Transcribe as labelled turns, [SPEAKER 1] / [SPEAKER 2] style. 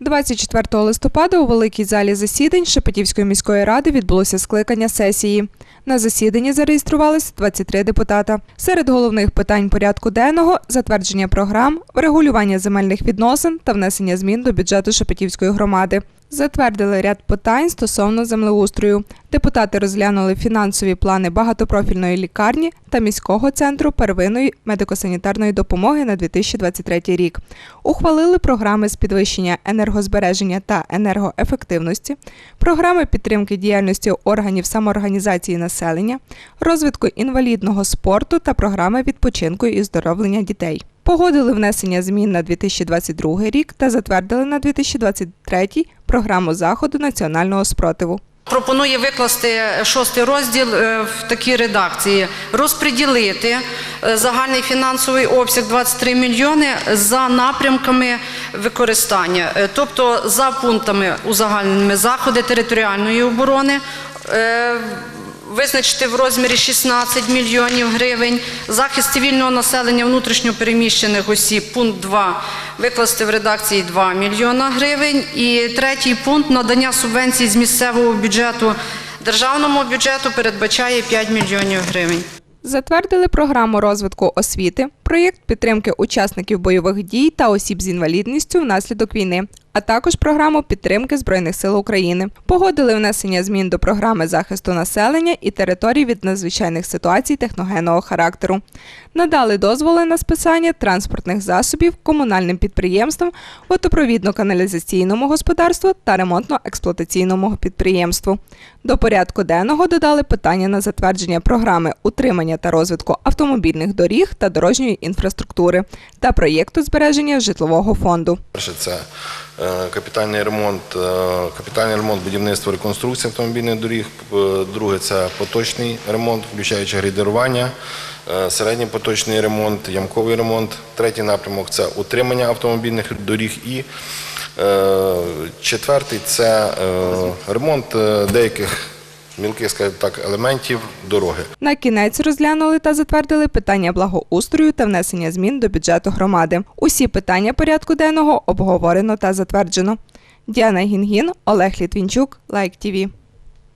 [SPEAKER 1] 24 листопада у великій залі засідань Шепетівської міської ради відбулося скликання сесії. На засіданні зареєструвалися 23 депутата. Серед головних питань порядку денного затвердження програм, врегулювання земельних відносин та внесення змін до бюджету Шепетівської громади. Затвердили ряд питань стосовно землеустрою. Депутати розглянули фінансові плани багатопрофільної лікарні та міського центру первинної медико-санітарної допомоги на 2023 рік. Ухвалили програми з підвищення енергозбереження та енергоефективності, програми підтримки діяльності органів самоорганізації населення, розвитку інвалідного спорту та програми відпочинку і оздоровлення дітей. Погодили внесення змін на 2022 рік та затвердили на 2023 програму заходу національного спротиву.
[SPEAKER 2] Пропонує викласти шостий розділ е, в такій редакції: розподілити е, загальний фінансовий обсяг 23 мільйони за напрямками використання, Е, тобто за пунктами узагальненими заходи територіальної оборони. Визначити в розмірі 16 мільйонів гривень, захист цивільного населення внутрішньопереміщених осіб, пункт 2, викласти в редакції 2 мільйона гривень. І третій пункт надання субвенцій з місцевого бюджету державному бюджету передбачає 5 мільйонів гривень.
[SPEAKER 1] Затвердили програму розвитку освіти, проєкт підтримки учасників бойових дій та осіб з інвалідністю внаслідок війни, а також програму підтримки Збройних сил України. Погодили внесення змін до програми захисту населення і територій від надзвичайних ситуацій техногенного характеру. Надали дозволи на списання транспортних засобів комунальним підприємствам, водопровідно-каналізаційному господарству та ремонтно-експлуатаційному підприємству. До порядку денного додали питання на затвердження програми утримання та розвитку автомобільних доріг та дорожньої інфраструктури та проєкту збереження житлового фонду.
[SPEAKER 3] Перше це е, капітальний ремонт, е, капітальний ремонт будівництва реконструкції автомобільних доріг. Е, Друге це поточний ремонт, включаючи грейдерування, середній поточний ремонт, ямковий ремонт. Третій напрямок це утримання автомобільних доріг. І четвертий це ремонт деяких мілких, скажімо так, елементів дороги.
[SPEAKER 1] На кінець розглянули та затвердили питання благоустрою та внесення змін до бюджету громади. Усі питання порядку денного обговорено та затверджено. Діана Гінгін, Олег Літвінчук, Лайк ТІВІ.